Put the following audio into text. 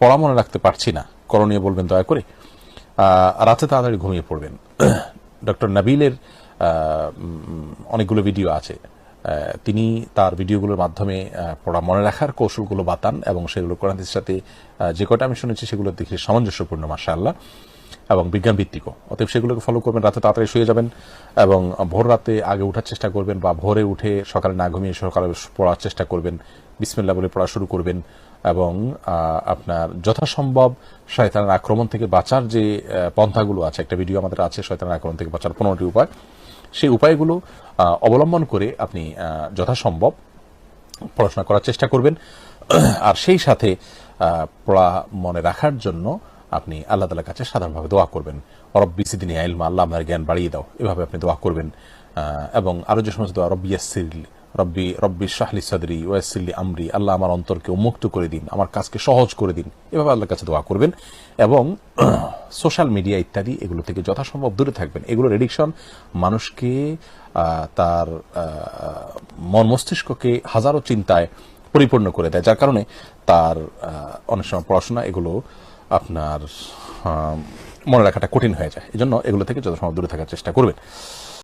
পড়া মনে রাখতে পারছি না। করণীয় বলবেন দয়া করে। রাতে তাড়াতাড়ি ঘুমিয়ে পড়বেন। ডক্টর নাবিলের অনেকগুলো ভিডিও আছে। তিনি তার ভিডিওগুলোর মাধ্যমে পড়া মনে রাখার কৌশলগুলো বাতান এবং সেগুলো কোরআনের সাথে যে কটা আমি শুনেছি সেগুলো দেখে সামঞ্জস্যপূর্ণ মাসা আল্লাহ এবং বিজ্ঞান ভিত্তিকও অতএব সেগুলোকে ফলো করবেন, রাতে তাড়াতাড়ি শুয়ে যাবেন এবং ভোর রাতে আগে ওঠার চেষ্টা করবেন বা ভোরে উঠে সকালে না ঘুমিয়ে সকালে পড়ার চেষ্টা করবেন। বিসমিল্লা বলে পড়া শুরু করবেন এবং আপনার যথাসম্ভব শয়তানের আক্রমণ থেকে বাঁচার যে পন্থাগুলো আছে, একটা ভিডিও আমাদের আছে শয়তানের আক্রমণ থেকে বাঁচার পনেরোটি উপায়। সেই উপায়গুলো অবলম্বন করে আপনি যথাসম্ভব পড়াশোনা করার চেষ্টা করবেন। আর সেই সাথে পড়া মনে রাখার জন্য আপনি আল্লাহ তালার কাছে সাধারণভাবে দোয়া করবেন। রব্বি সিদিনী আইলমা, আল্লাহ আপনার জ্ঞান বাড়িয়ে দাও। এভাবে আপনি দোয়া করবেন। এবং আরও যে সমস্ত দোয়া, রব্বি ইয়াসির রব্বি রব্বি শাহলি সাদরি ওয়াসিল্লি আমরি, আল্লাহ আমার অন্তরকে উন্মুক্ত করে দিন, আমার কাজকে সহজ করে দিন। এভাবে আল্লাহর কাছে দোয়া করবেন। এবং সোশ্যাল মিডিয়া ইত্যাদি, এগুলো থেকে যথাসম্ভব দূরে থাকবেন। এগুলোর এডিকশন মানুষকে তার মন মস্তিষ্ককে হাজারো চিন্তায় পরিপূর্ণ করে দেয়। যার কারণে তার অনেক সময় পড়াশোনা এগুলো আপনার মনে রাখাটা কঠিন হয়ে যায়। এজন্য এগুলো থেকে যত সময় দূরে থাকার চেষ্টা করবেন।